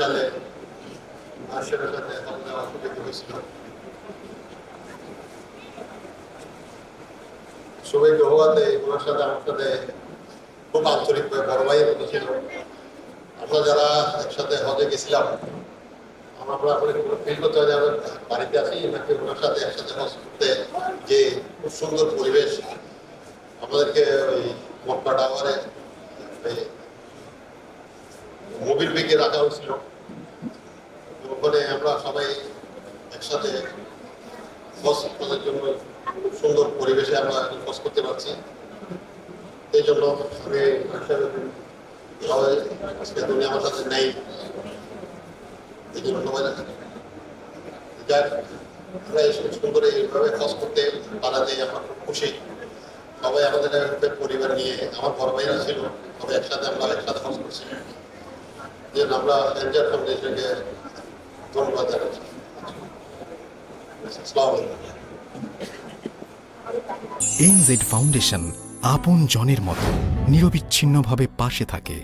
সালে মানুষের সাথে দেওয়া সবাইকে হওয়াতে ওনার সাথে আমার সাথে খুব আন্তরিক বড় ভাইয়ের মতো ছিল। আমরা যারা একসাথে হজে গেছিলাম, আমরা আমরা বাড়িতে আসি নাকি ওনার সাথে একসাথে হজ করতে যে খুব সুন্দর পরিবেশ। আমাদেরকে ওই মক্কা টাওয়ারে মোবিল বেগে রাখা হয়েছিল। ওখানে আমরা সবাই একসাথে হজ জন্য সুন্দর পরিবেশে আমরা হজ করতে পারছি। এই জন্য আমি সবাই আজকে আমার সাথে নেই। এই জন্য সবাই যাক, আমরা এই সুন্দর এইভাবে হজ করতে পারাতে আমরা খুব খুশি। সবাই আমাদের পরিবার নিয়ে, আমার বড় ভাইরা ছিল, সবাই একসাথে, আমরা একসাথে হজ করছি। যে আমরা ফাউন্ডেশনকে ধন্যবাদ জানাচ্ছি। এনজেড ফাউন্ডেশন আপন জনের মতো নিরবিচ্ছিন্নভাবে পাশে থাকে।